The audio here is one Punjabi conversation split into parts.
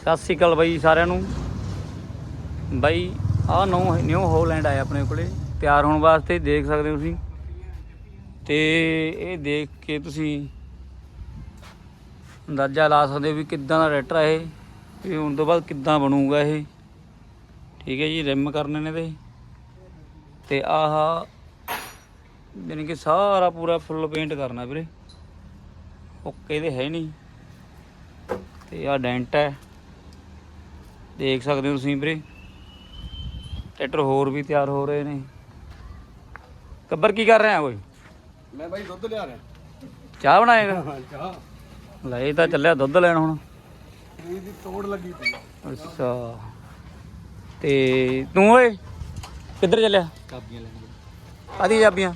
ਸਤਿ ਸ੍ਰੀ ਅਕਾਲ ਬਾਈ ਸਾਰਿਆਂ ਨੂੰ। ਬਾਈ, ਆਹ ਨੋ ਨਿਊ ਹੋਲੈਂਡ ਆਇਆ ਆਪਣੇ ਕੋਲੇ। ਤਿਆਰ ਹੋਣ ਵਾਸਤੇ ਦੇਖ ਸਕਦੇ ਹੋ ਤੁਸੀਂ। ਤੇ ਇਹ ਦੇਖ ਕੇ ਤੁਸੀਂ ਅੰਦਾਜ਼ਾ ਲਾ ਸਕਦੇ ਹੋ ਵੀ ਕਿੱਦਾਂ ਦਾ ਟਰੈਕਟਰ ਆ ਇਹ। ਵੀ ਹੁਣ ਤੋਂ ਬਾਅਦ ਕਿੱਦਾਂ ਬਣੂਗਾ ਇਹ। ਠੀਕ ਹੈ ਜੀ, ਰਿਮ ਕਰਨੇ ਨੇ ਤੇ ਤੇ ਆਹ ਯਾਨੀ ਕਿ ਸਾਰਾ ਪੂਰਾ ਫੁੱਲ ਪੇਂਟ ਕਰਨਾ ਵੀਰੇ। ਓਕੇ ਦੇ ਹੈ ਨਹੀਂ। ਤੇ ਆ ਡੈਂਟ ਹੈ। ਦੇਖ ਸਕਦੇ ਹੋ ਤੁਸੀਂ ਵੀਰੇ। ਟਰੈਕਟਰ ਹੋਰ ਵੀ ਤਿਆਰ ਹੋ ਰਹੇ ਨੇ। ਕੱਬਰ ਕੀ ਕਰ ਰਿਹਾ ਓਏ ਮੈਂ ਬਾਈ ਦੁੱਧ ਲਿਆ ਰਿਹਾ। ਚਾਹ ਬਣਾਏਗਾ? ਚਾਹ। ਲੈ ਇਹ ਤਾਂ ਚੱਲਿਆ ਦੁੱਧ ਲੈਣ ਹੁਣ। ਇਹਦੀ ਤੋੜ ਲੱਗੀ ਪਈ ਅੱਛਾ। ਤੇ ਤੂੰ ਓਏ ਕਿੱਧਰ ਚੱਲਿਆ? ਚਾਬੀਆਂ ਲੈਣਗੇ ਆਦੀ ਚਾਬੀਆਂ?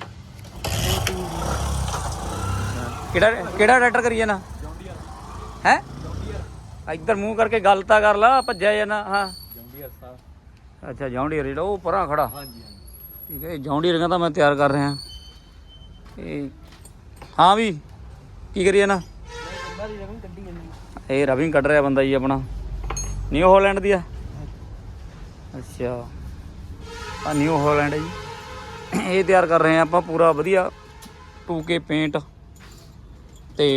ਕਿਹੜਾ ਕਿਹੜਾ ਟਰੈਕਟਰ ਕਰੀ ਜਾਣਾ? ਹੈ? ਇੱਧਰ ਮੂੰਹ ਕਰਕੇ ਗੱਲ ਤਾਂ ਕਰ ਲਾ ਭੱਜਿਆ ਜਾਣਾ ਹਾਂ। ਅੱਛਾ ਜੌਂਡੀਅਰ ਜਿਹੜਾ ਉਹ ਪਰਾਂ ਖੜਾ। ਹਾਂਜੀ ਠੀਕ ਹੈ ਜੌਂਡੀਅਰ ਕਹਿੰਦਾ ਮੈਂ ਤਿਆਰ ਕਰ ਰਿਹਾ। ਇਹ ਹਾਂ ਵੀ ਕੀ ਕਰੀਏ ਨਾ? ਇਹ ਰਵਿੰਗ ਕੱਢ ਰਿਹਾ ਬੰਦਾ ਜੀ ਆਪਣਾ। ਨਿਊ ਹਾਲੈਂਡ ਦੀ ਆ। ਅੱਛਾ। ਆ ਨਿਊ ਹਾਲੈਂਡ ਹੈ ਜੀ। ਇਹ ਤਿਆਰ ਕਰ ਰਹੇ ਆ ਆਪਾਂ ਪੂਰਾ ਵਧੀਆ 2K ਪੇਂਟ। ਤੇ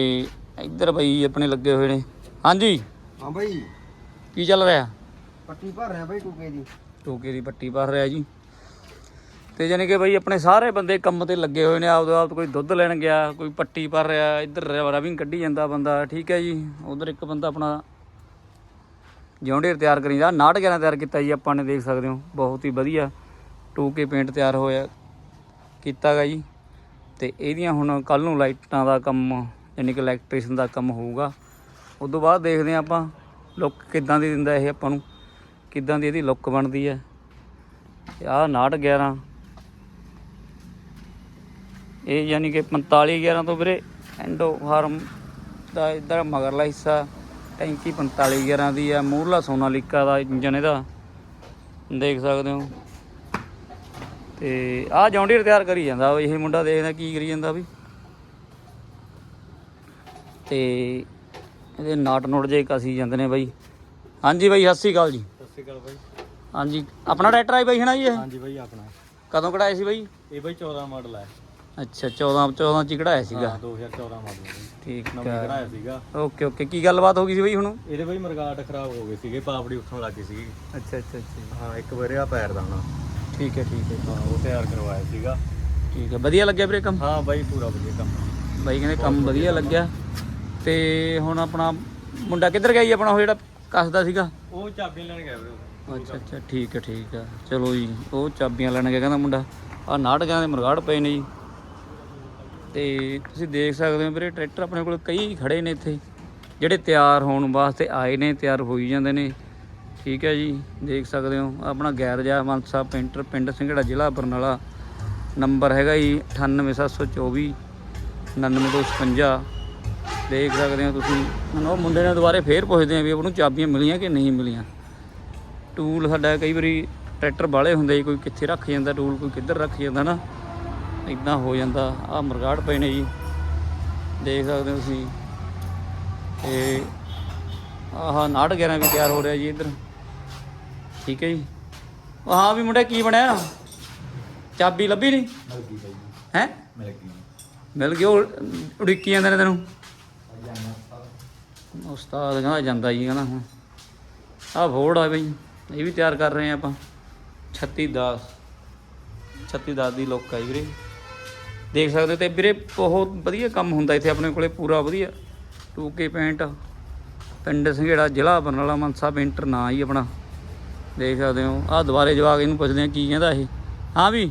ਇੱਧਰ ਬਈ ਆਪਣੇ ਲੱਗੇ ਹੋਏ ਨੇ। ਹਾਂਜੀ। ਹਾਂ ਬਾਈ। ਕੀ ਚੱਲ ਰਿਹਾ? ਪੱਟੀ ਭਰ ਰਿਹਾ ਬਾਈ ਟੂਕੇ ਦੀ। 2K ਦੀ ਪੱਟੀ ਭਰ ਰਿਹਾ ਜੀ। ਤੇ ਜਾਨੀ ਕਿ ਬਈ ਆਪਣੇ ਸਾਰੇ ਬੰਦੇ ਕੰਮ ਤੇ ਲੱਗੇ ਹੋਏ ਨੇ ਆਪਦੇ ਆਪ ਕੋਈ ਦੁੱਧ ਲੈਣ ਗਿਆ ਕੋਈ ਪੱਟੀ ਭਰ ਰਿਹਾ ਇੱਧਰ ਰਵਿੰਗ ਕੱਢੀ ਜਾਂਦਾ ਬੰਦਾ ਠੀਕ ਹੈ ਜੀ। ਉਧਰ ਇੱਕ ਬੰਦਾ ਆਪਣਾ ਜੌਂਡੀਅਰ ਤਿਆਰ ਕਰੀ ਜਾ 911 ਤਿਆਰ ਕੀਤਾ ਜੀ ਆਪਾਂ ਨੇ ਦੇਖ ਸਕਦੇ ਹੋ ਬਹੁਤ ਹੀ ਵਧੀਆ 2K ਪੇਂਟ ਤਿਆਰ ਹੋਇਆ ਕੀਤਾ ਗਾ ਜੀ। ਤੇ ਇਹਦੀਆਂ ਹੁਣ ਕੱਲ ਨੂੰ ਲਾਈਟਾਂ ਦਾ ਕੰਮ ਯਾਨੀ ਕਿ ਇਲੈਕਟ੍ਰੀਸ਼ਨ ਦਾ ਕੰਮ ਹੋਊਗਾ। ਉਸ ਤੋਂ ਬਾਅਦ ਦੇਖਦੇ ਹਾਂ ਆਪਾਂ ਲੁੱਕ ਕਿੱਦਾਂ ਦੀ ਦਿੰਦਾ ਇਹ ਆਪਾਂ ਨੂੰ, ਕਿੱਦਾਂ ਦੀ ਇਹਦੀ ਲੁੱਕ ਬਣਦੀ ਹੈ। ਤੇ ਆਹ 911 ਇਹ ਯਾਨੀ ਕਿ 45 11 ਤੋਂ ਵੀਰੇ ਐਂਡੋ ਫਾਰਮ ਦਾ ਇਧਰ ਮਗਰਲਾ ਹਿੱਸਾ, ਟੈਂਕੀ 45 11 ਦੀ ਆ ਮੂਰਲਾ ਸੋਨਾਲੀਕਾ ਦਾ ਇੰਜਨ ਇਹਦਾ। ਦੇਖ ਸਕਦੇ ਹੋ। ਤੇ ਆਹ ਜੌਂਡੀਅਰ ਤਿਆਰ ਕਰੀ ਜਾਂਦਾ ਇਹ ਮੁੰਡਾ ਦੇਖਦਾ ਕੀ ਕਰੀ ਜਾਂਦਾ ਵੀ। ਤੇ ਇਹਦੇ ਨਾਟ ਨੋਟ ਜੇ ਕਸੀ ਜਾਂਦੇ ਨੇ ਬਾਈ। ਹਾਂਜੀ ਬਾਈ ਸਤਿ ਸ਼੍ਰੀ ਅਕਾਲ ਜੀ। ਸਤਿ ਸ਼੍ਰੀ ਅਕਾਲ ਬਾਈ। ਹਾਂਜੀ ਆਪਣਾ ਟਰੈਕਟਰ ਆਈ ਬਾਈ ਹਨਾ ਜੀ ਇਹ? ਹਾਂਜੀ ਬਾਈ ਆਪਣਾ। ਕਦੋਂ ਕਢਾਇਆ ਸੀ ਬਾਈ? ਇਹ ਬਾਈ 14 ਮਾਡਲ ਹੈ ਅੱਛਾ 14 14 ਚ ਹੀ ਕਢਾਇਆ ਸੀਗਾ। ਹਾਂ 2014 ਮਾਡਲ ਹੈ ਬਾਈ। ਠੀਕ ਨਵੇਂ ਹੈ ਕਢਾਇਆ ਸੀਗਾ। Okay okay. ਕੀ ਗੱਲਬਾਤ ਹੋ ਗਈ ਸੀ ਬਾਈ ਹੁਣ? ਇਹਦੇ ਬਾਈ ਮਰਗਾਟ ਖਰਾਬ ਹੋ ਗਏ ਸੀਗੇ ਪਾਪੜੀ ਉੱਠਣ ਲੱਗੀ ਸੀਗੀ। ਅੱਛਾ ਅੱਛਾ ਅੱਛਾ। ਹਾਂ ਇੱਕ ਵਾਰ ਆ ਪੈਰ ਦਾਣਾ ਠੀਕ ਹੈ ਠੀਕ ਹੈ। ਹਾਂ ਉਹ ਤਿਆਰ ਕਰਵਾਇਆ ਸੀਗਾ। ਠੀਕ ਹੈ। ਵਧੀਆ ਲੱਗਿਆ ਵੀਰੇ ਕੰਮ? ਹਾਂ ਬਾਈ ਪੂਰਾ ਵਧੀਆ ਕੰਮ। ਬਾਈ ਕਹਿੰਦੇ ਕੰਮ ਵਧੀਆ ਲੱਗਿਆ। ਤੇ ਹੁਣ ਆਪਣਾ ਮੁੰਡਾ ਕਿੱਧਰ ਗਿਆ ਜੀ ਆਪਣਾ ਉਹ ਜਿਹੜਾ ਕੱਸਦਾ ਸੀਗਾ? ਉਹ ਚਾਬੀਆਂ ਲੈਣ ਗਿਆ ਵੀਰੇ ਅੱਛਾ ਅੱਛਾ ਠੀਕ ਹੈ ਠੀਕ ਹੈ। ਚਲੋ ਜੀ ਉਹ ਚਾਬੀਆਂ ਲੈਣ ਗਿਆ ਕਹਿੰਦਾ ਮੁੰਡਾ। ਆ ਨਾਟਕਾਂ ਦੇ ਮਰਗਾੜ ਪਏ ਨੇ ਜੀ। ਤੇ ਤੁਸੀਂ ਦੇਖ ਸਕਦੇ ਹੋ ਵੀਰੇ ਟਰੈਕਟਰ ਆਪਣੇ ਕੋਲ ਕਈ ਖੜੇ ਨੇ ਇੱਥੇ। ਜਿਹੜੇ ਤਿਆਰ ਹੋਣ ਵਾਸਤੇ ਆਏ ਨੇ ਤਿਆਰ ਹੋਈ ਜਾਂਦੇ ਨੇ। ਠੀਕ ਹੈ ਜੀ ਦੇਖ ਸਕਦੇ ਹੋ। ਆਪਣਾ ਗੈਰਜ ਆ ਮਨਸਾ ਪੇਂਟਰ ਪਿੰਡ ਸਿੰਘੜਾ ਜ਼ਿਲ੍ਹਾ ਬਰਨਾਲਾ। ਨੰਬਰ ਹੈਗਾ ਜੀ 98724 9256 ਦੇਖ ਸਕਦੇ ਹੋ ਤੁਸੀਂ। ਹੁਣ ਉਹ ਮੁੰਡੇ ਨੇ ਦੁਬਾਰੇ ਫੇਰ ਪੁੱਛਦੇ ਆ ਵੀ ਉਹਨੂੰ ਚਾਬੀਆਂ ਮਿਲੀਆਂ ਕਿ ਨਹੀਂ ਮਿਲੀਆਂ। ਟੂਲ ਸਾਡਾ ਕਈ ਵਾਰੀ ਟਰੈਕਟਰ ਬਾਲੇ ਹੁੰਦੇ ਜੀ ਕੋਈ ਕਿੱਥੇ ਰੱਖ ਜਾਂਦਾ ਟੂਲ ਕੋਈ ਕਿੱਧਰ ਰੱਖ ਜਾਂਦਾ ਨਾ। ਇਦਾਂ ਹੋ ਜਾਂਦਾ ਆ ਮਰਗਾੜ ਪਏ ਨੇ ਜੀ। ਦੇਖ ਸਕਦੇ ਹੋ ਤੁਸੀਂ। ਤੇ ਆਹ ਨਾੜ 11 ਵੀ ਤਿਆਰ ਹੋ ਰਿਹਾ ਜੀ ਇੱਧਰ। ਠੀਕ ਹੈ ਜੀ। ਉਹ ਹਾਂ ਵੀ ਮੁੰਡਾ ਕੀ ਬਣਿਆ? ਚਾਬੀ ਲੱਭੀ ਨਹੀਂ? ਮਿਲ ਗਈ ਬਾਈ ਹੈ? ਮਿਲ ਗਈ। ਮਿਲ ਗਿਆ ਉਹ ਉਡੀਕੀ ਜਾਂਦੇ ਨੇ ਤੈਨੂੰ। ਉਸਤਾਦ ਕਹਿੰਦਾ ਜਾਂਦਾ ਜੀ ਕਹਿੰਦਾ ਹੁਣ ਆਹ ਫੋੜ ਆ ਬਈ ਇਹ ਵੀ ਤਿਆਰ ਕਰ ਰਹੇ ਆ ਆਪਾਂ। 36 10 36 10 ਦੀ ਲੁੱਕ ਆ ਜੀ ਵੀਰੇ। ਦੇਖ ਸਕਦੇ ਹੋ ਤੇ ਵੀਰੇ ਬਹੁਤ ਵਧੀਆ ਕੰਮ ਹੁੰਦਾ ਇੱਥੇ ਆਪਣੇ ਕੋਲੇ ਪੂਰਾ ਵਧੀਆ। 2K ਪੇਂਟ ਪਿੰਡ ਸੰਘੇੜਾ ਜ਼ਿਲ੍ਹਾ ਬਰਨਾਲਾ ਮਨਸਾ ਪੇਂਟਰ ਨਾਂ ਹੀ ਆਪਣਾ। ਦੇਖ ਸਕਦੇ ਹੋ ਆਹ ਦੁਬਾਰੇ ਜਵਾਕ ਇਹਨੂੰ ਪੁੱਛਦੇ ਆ ਕੀ ਕਹਿੰਦਾ ਇਹ। ਹਾਂ ਵੀ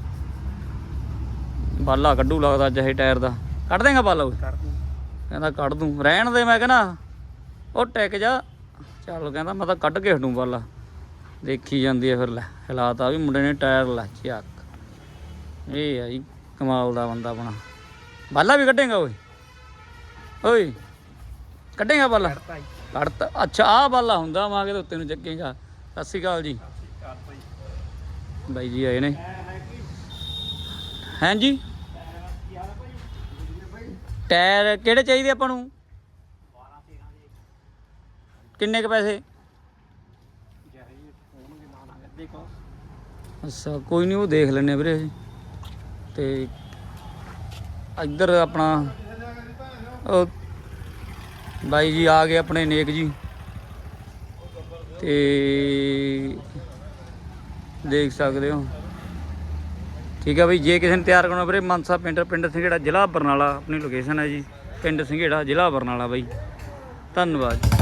ਬਾਲਾ ਕੱਢੂ ਲੱਗਦਾ ਅੱਜ ਇਹ ਟਾਇਰ ਦਾ। ਕੱਢ ਦੇਗਾ ਬਾਲਾ ਕਹਿੰਦਾ ਕੱਢ ਦੂੰ। ਰਹਿਣ ਦੇ ਮੈਂ ਕਹਿੰਦਾ। ਉਹ ਟਿਕ ਜਾ। ਚੱਲ ਕਹਿੰਦਾ ਮੈਂ ਤਾਂ ਕੱਢ ਕੇ ਹਟੂ ਬਾਲਾ ਦੇਖੀ ਜਾਂਦੀ ਹੈ ਫਿਰ ਲੈ ਹਾਲਾਤ ਆ ਵੀ ਮੁੰਡੇ ਨੇ ਟਾਇਰ ਲਾ ਚੱਕ ਇਹ ਆ ਜੀ ਕਮਾਲ ਦਾ ਬੰਦਾ ਆਪਣਾ। ਬਾਲਾ ਵੀ ਕੱਢੇਗਾ ਓਏ। ਓਏ ਕੱਢੇਗਾ ਬਾਲਾ। ਕੱਢਤਾ ਅੱਛਾ ਆ ਬਾਲਾ ਹੁੰਦਾ ਮਾਂ ਕੇ ਉੱਤੇ ਨੂੰ ਚੱਕੇਗਾ। ਸਤਿ ਸ਼੍ਰੀ ਅਕਾਲ ਜੀ। ਬਾਈ ਜੀ ਆਏ ਨੇ। ਹਾਂਜੀ ਟਾਇਰ ਕਿਹੜੇ ਚਾਹੀਦੇ ਆਪਾਂ ਨੂੰ? ਕਿੰਨੇ ਕ ਪੈਸੇ? ਅੱਛਾ ਕੋਈ ਨਹੀਂ ਉਹ ਦੇਖ ਲੈਣੇ ਵੀਰੇ ਅਸੀਂ। ਤੇ ਇੱਧਰ ਆਪਣਾ ਉਹ ਬਾਈ ਜੀ ਆ ਗਏ ਆਪਣੇ ਨੇਕ ਜੀ। ਤੇ ਦੇਖ ਸਕਦੇ ਹੋ। ਠੀਕ ਹੈ ਬਈ ਜੇ ਕਿਸੇ ਨੇ ਤਿਆਰ ਕਰਨਾ ਵੀਰੇ ਮਨਸਾ ਪਿੰਡ ਪਿੰਡ ਸਿੰਘੇੜਾ ਜ਼ਿਲ੍ਹਾ ਬਰਨਾਲਾ ਆਪਣੀ ਲੋਕੇਸ਼ਨ ਹੈ ਜੀ। ਪਿੰਡ ਸਿੰਘੇੜਾ ਜ਼ਿਲ੍ਹਾ ਬਰਨਾਲਾ ਬਾਈ। ਧੰਨਵਾਦ।